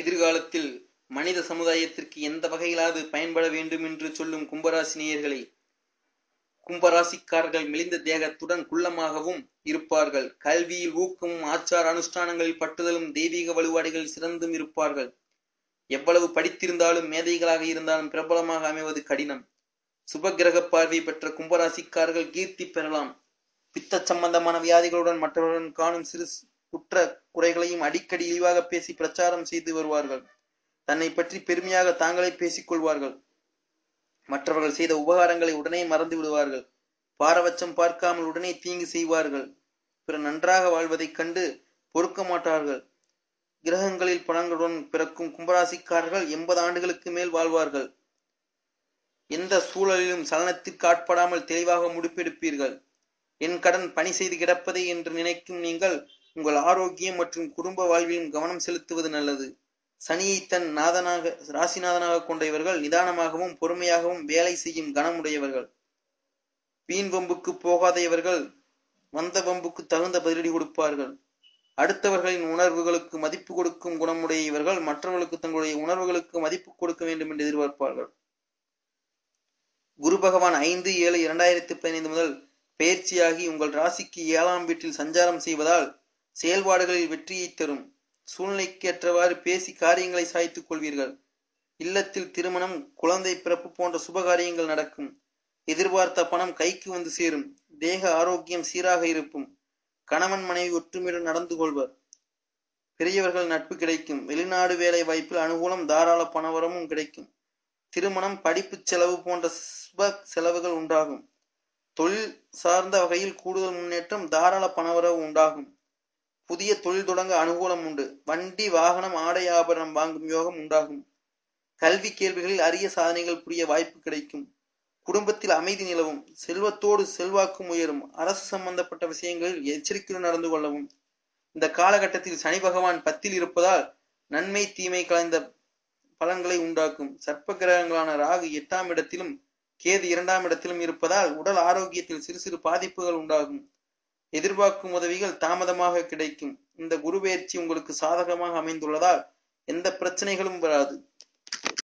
எதிர்காலத்தில் மனித சமுதாயத்திற்கு எந்த வகையிலாவது பயன்பட வேண்டும் என்று சொல்லும் கும்பராசினியர்களை கும்பராசிக்காரர்கள் மெலிந்த தேகத்துடன் குள்ளமாகவும் இருப்பார்கள். கல்வியில் ஊக்கமும் ஆச்சார அனுஷ்டானங்களில் பட்டுதலும் தெய்வீக வலுவாடைகள் சிறந்தும் இருப்பார்கள். எவ்வளவு படித்திருந்தாலும் மேதைகளாக இருந்தாலும் பிரபலமாக அமைவது கடினம். சுபகிரக பார்வை பெற்ற கும்பராசிக்காரர்கள் கீர்த்தி பெறலாம். பித்த சம்பந்தமான வியாதிகளுடன் மற்றவர்களுடன் காணும் சிறு குற்ற குறைகளையும் அடிக்கடி இழிவாக பேசி பிரச்சாரம் செய்து வருவார்கள். தன்னை பற்றி பெருமையாக தாங்களே பேசிக் கொள்வார்கள். மற்றவர்கள் செய்த உபகாரங்களை உடனே மறந்து விடுவார்கள். பாரபட்சம் பார்க்காமல் உடனே தீங்கு செய்வார்கள். பிற நன்றாக வாழ்வதைக் கண்டு பொறுக்க மாட்டார்கள். கிரகங்களில் பணங்களுடன் பிறக்கும் கும்பராசிக்காரர்கள் எண்பது ஆண்டுகளுக்கு மேல் வாழ்வார்கள். எந்த சூழலிலும் சலனத்திற்கு ஆட்படாமல் தெளிவாக முடிப்பெடுப்பீர்கள். என் கடன் பணி செய்து கிடப்பதே என்று நினைக்கும் நீங்கள் உங்கள் ஆரோக்கியம் மற்றும் குடும்ப வாழ்விலும் கவனம் செலுத்துவது நல்லது. சனியை தன் நாதனாக ராசிநாதனாக கொண்ட இவர்கள் நிதானமாகவும் பொறுமையாகவும் வேலை செய்யும் கனமுடையவர்கள். வீண் வம்புக்கு போகாத இவர்கள் வந்த வம்புக்கு தகுந்த பதிலடி கொடுப்பார்கள். அடுத்தவர்களின் உணர்வுகளுக்கு மதிப்பு கொடுக்கும் குணமுடைய இவர்கள் மற்றவர்களுக்கு தங்களுடைய உணர்வுகளுக்கு மதிப்பு கொடுக்க வேண்டும் என்று எதிர்பார்ப்பார்கள். குரு பகவான் ஐந்து ஏழு இரண்டாயிரத்தி பதினைந்து முதல் பயிற்சியாகி உங்கள் ராசிக்கு ஏழாம் வீட்டில் சஞ்சாரம் செய்வதால் செயல்பாடுகளில் வெற்றியை தரும். சூழ்நிலைக்கு ஏற்றவாறு பேசி காரியங்களை சாய்த்துக் கொள்வீர்கள். இல்லத்தில் திருமணம் குழந்தை பிறப்பு போன்ற சுபகாரியங்கள் நடக்கும். எதிர்பார்த்த பணம் கைக்கு வந்து சேரும். தேக ஆரோக்கியம் சீராக இருக்கும். கணவன் மனைவி ஒற்றுமையுடன் நடந்து கொள்வர். பெரியவர்கள் நட்பு கிடைக்கும். வெளிநாடு வேலை வாய்ப்பில் அனுகூலம் தாராள பணவரமும் கிடைக்கும். திருமணம் படிப்பு செலவு போன்ற சுப செலவுகள் உண்டாகும். தொழில் சார்ந்த வகையில் கூடுதல் முன்னேற்றம் தாராள பணவரவு உண்டாகும். புதிய தொழில் தொடங்க அனுகூலம் உண்டு. வண்டி வாகனம் ஆடை ஆபரணம் வாங்கும் யோகம் உண்டாகும். கல்வி கேள்விகளில் அரிய சாதனைகள் புரிய வாய்ப்பு கிடைக்கும். குடும்பத்தில் அமைதி நிலவும். செல்வத்தோடு செல்வாக்கும் உயரும். அரசு சம்பந்தப்பட்ட விஷயங்களில் எச்சரிக்கையுடன் நடந்து கொள்ளவும். இந்த காலகட்டத்தில் சனி பகவான் பத்தில் இருப்பதால் நன்மை தீமை கலந்த பலன்களை உண்டாக்கும். சர்ப்ப கிரகங்களான ராகு எட்டாம் இடத்திலும் கேது இரண்டாம் இடத்திலும் இருப்பதால் உடல் ஆரோக்கியத்தில் சிறு சிறு பாதிப்புகள் உண்டாகும். எதிர்பார்க்கும் உதவிகள் தாமதமாக கிடைக்கும். இந்த குரு பயிற்சி உங்களுக்கு சாதகமாக அமைந்துள்ளதால் எந்த பிரச்சனைகளும் வராது.